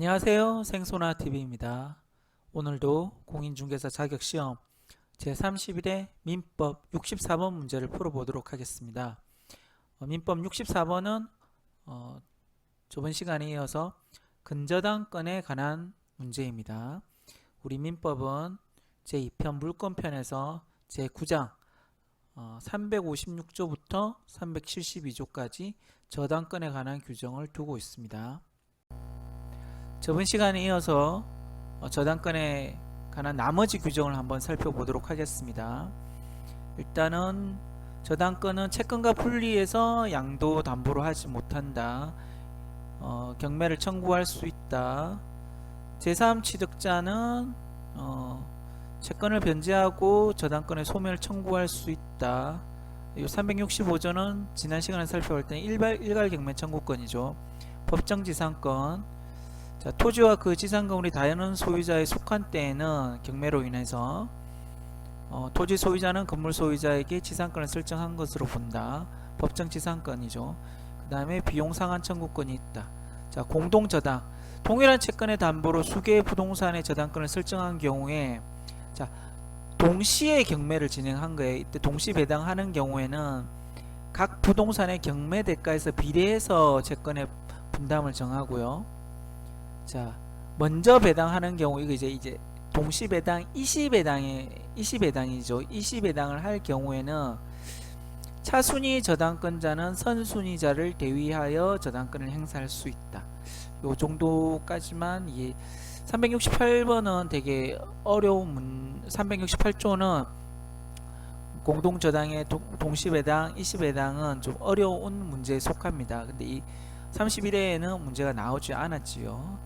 안녕하세요. 생소나 TV입니다. 오늘도 공인중개사 자격시험 제31회 민법 64번 문제를 풀어보도록 하겠습니다. 어, 민법 64번은 어, 저번 시간에 이어서 근저당권에 관한 문제입니다. 우리 민법은 제2편 물권편에서 제9장 어, 356조부터 372조까지 저당권에 관한 규정을 두고 있습니다. 저번 시간에 이어서 어, 저당권에 관한 나머지 규정을 한번 살펴보도록 하겠습니다. 일단은 저당권은 채권과 분리해서 양도 담보로 하지 못한다. 어, 경매를 청구할 수 있다. 제3 취득자는 어, 채권을 변제하고 저당권의 소멸을 청구할 수 있다. 이 365조는 지난 시간에 살펴볼 때 일괄 경매 청구권이죠. 법정 지상권 자, 토지와 그 지상 건물이 다른 소유자에 속한 때에는 경매로 인해서 어, 토지 소유자는 건물 소유자에게 지상권을 설정한 것으로 본다. 법정 지상권이죠. 그 다음에 비용 상환 청구권이 있다. 자, 공동 저당. 동일한 채권의 담보로 수개의 부동산의 저당권을 설정한 경우에 자, 동시에 경매를 진행한 거예요. 이때 동시 배당하는 경우에는 각 부동산의 경매 대가에서 비례해서 채권의 분담을 정하고요. 자, 먼저 배당하는 경우 이거 이제 이제 동시 배당, 이시 배당에 이시 배당이죠. 이시 배당을 할 경우에는 차순위 저당권자는 선순위자를 대위하여 저당권을 행사할 수 있다. 요 정도까지만 이해. 368번은 되게 어려운 문 368조는 공동 저당의 동시 배당, 이시 배당은 좀 어려운 문제에 속합니다. 근데 이 31회에는 문제가 나오지 않았지요.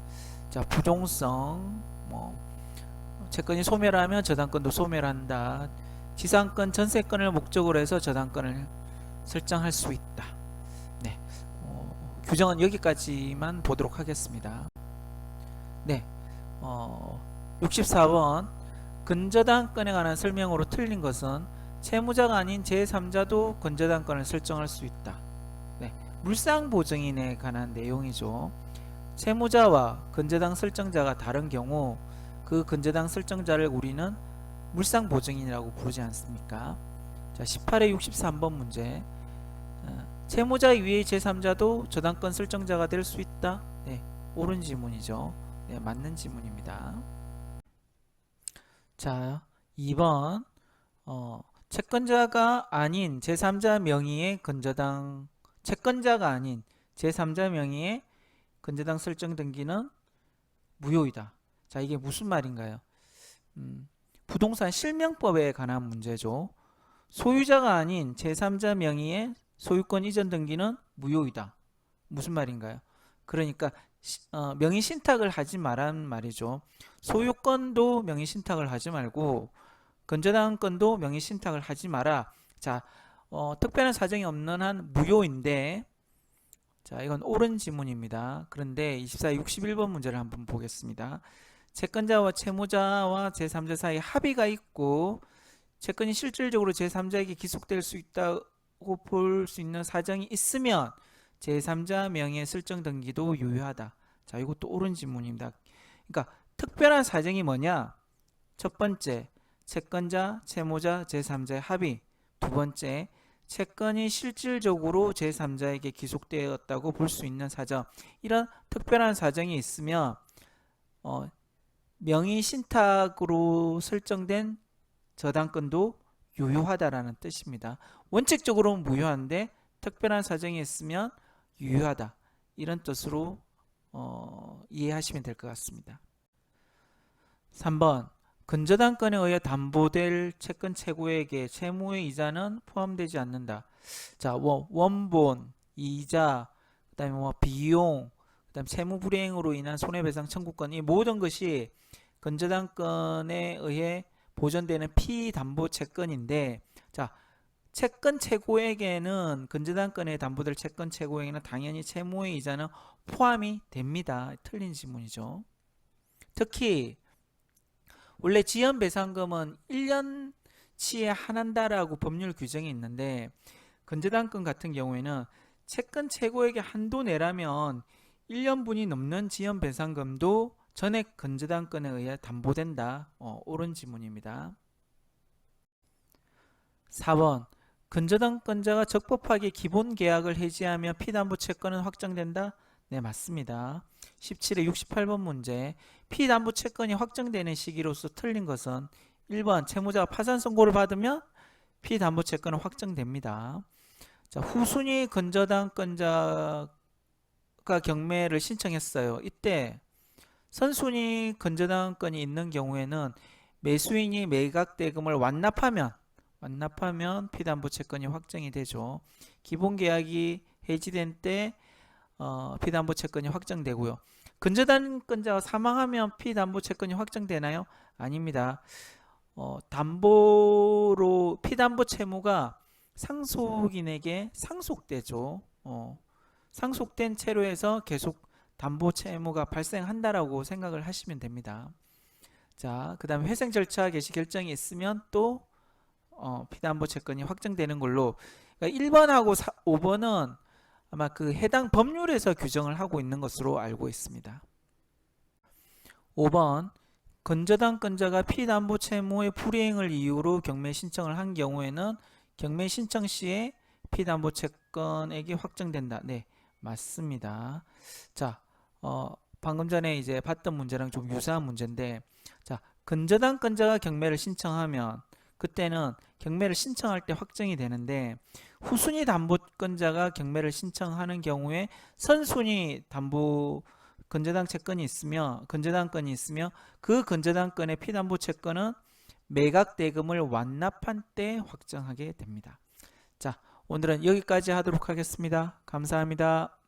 자, 부동성, 뭐, 채권이 소멸하면 저당권도 소멸한다. 지상권, 전세권을 목적으로 해서 저당권을 설정할 수 있다. 네, 어, 규정은 여기까지만 보도록 하겠습니다. 네, 어, 64번 근저당권에 관한 설명으로 틀린 것은 채무자가 아닌 제3자도 근저당권을 설정할 수 있다. 네, 물상 보증인에 관한 내용이죠. 채무자와 근저당 설정자가 다른 경우 그 근저당 설정자를 우리는 물상 보증인이라고 부르지 않습니까? 자, 18회 63번 문제. 어, 채무자 위의 제3자도 저당권 설정자가 될 수 있다? 네, 옳은 지문이죠. 네, 맞는 지문입니다. 자, 2번. 어, 채권자가 아닌 제3자 명의의 근저당 채권자가 아닌 제3자 명의의 근저당 설정 등기는 무효이다. 자, 이게 무슨 말인가요? 음, 부동산 실명법에 관한 문제죠. 소유자가 아닌 제3자 명의의 소유권 이전 등기는 무효이다. 무슨 말인가요? 그러니까 어, 명의 신탁을 하지 말란 말이죠. 소유권도 명의 신탁을 하지 말고 건저당권도 명의 신탁을 하지 마라. 자, 어, 특별한 사정이 없는 한 무효인데 자, 이건 옳은 지문입니다. 그런데 24, 61번 문제를 한번 보겠습니다. 채권자와 채무자와 제3자 사이 합의가 있고 채권이 실질적으로 제3자에게 기속될 수 있다고 볼 수 있는 사정이 있으면 제3자 명의 설정 등기도 유효하다. 자, 이것도 옳은 지문입니다. 그러니까 특별한 사정이 뭐냐? 첫 번째, 채권자, 채무자, 제3자의 합의. 두 번째, 채권이 실질적으로 제3자에게 기속되었다고 볼 수 있는 사정 이런 특별한 사정이 있으면 어, 명의 신탁으로 설정된 저당권도 유효하다라는 뜻입니다. 원칙적으로는 무효한데 특별한 사정이 있으면 유효하다 이런 뜻으로 어, 이해하시면 될 것 같습니다. 3번 근저당권에 의해 담보될 채권 최고액의 채무의 이자는 포함되지 않는다. 자, 원, 원본, 이자, 그다음에 뭐 비용, 그다음 채무 불이행으로 인한 손해배상 청구권 이 모든 것이 근저당권에 의해 보존되는 피담보 채권인데, 자, 채권 최고액에는 근저당권에 담보될 채권 최고액에는 당연히 채무의 이자는 포함이 됩니다. 틀린 지문이죠. 특히 원래 지연 배상금은 1년치에 한한다라고 법률 규정이 있는데 근저당권 같은 경우에는 채권 최고액의 한도 내라면 1년분이 넘는 지연 배상금도 전액 근저당권에 의해 담보된다. 어, 옳은 지문입니다. 4번 근저당권자가 적법하게 기본 계약을 해지하며 피담보 채권은 확정된다. 네, 맞습니다. 17회 68번 문제 피담보 채권이 확정되는 시기로서 틀린 것은 1번 채무자가 파산 선고를 받으면 피담보 채권은 확정됩니다. 자, 후순위 근저당권자가 경매를 신청했어요. 이때 선순위 근저당권이 있는 경우에는 매수인이 매각 대금을 완납하면 완납하면 피담보 채권이 확정이 되죠. 기본 계약이 해지된 때 어, 피담보 채권이 확정되고요. 근저당권자가 사망하면 피담보 채권이 확정되나요? 아닙니다. 어, 담보로 피담보 채무가 상속인에게 상속되죠. 어, 상속된 채로에서 계속 담보 채무가 발생한다라고 생각을 하시면 됩니다. 자, 그 다음에 회생 절차 개시 결정이 있으면 또 어, 피담보 채권이 확정되는 걸로 그러니까 1번하고 5번은 아마 그 해당 법률에서 규정을 하고 있는 것으로 알고 있습니다. 5번 건저당권자가 피담보 채무의 불이행을 이유로 경매 신청을 한 경우에는 경매 신청 시에 피담보 채권액이 확정된다. 네, 맞습니다. 자, 어, 방금 전에 이제 봤던 문제랑 좀 유사한 문제인데, 자, 근저당권자가 경매를 신청하면 그때는 경매를 신청할 때 확정이 되는데 후순위 담보권자가 경매를 신청하는 경우에 선순위 담보 근저당 채권이 있으며 근저당권이 있으며 그 근저당권의 피담보 채권은 매각 대금을 완납한 때 확정하게 됩니다. 자, 오늘은 여기까지 하도록 하겠습니다. 감사합니다.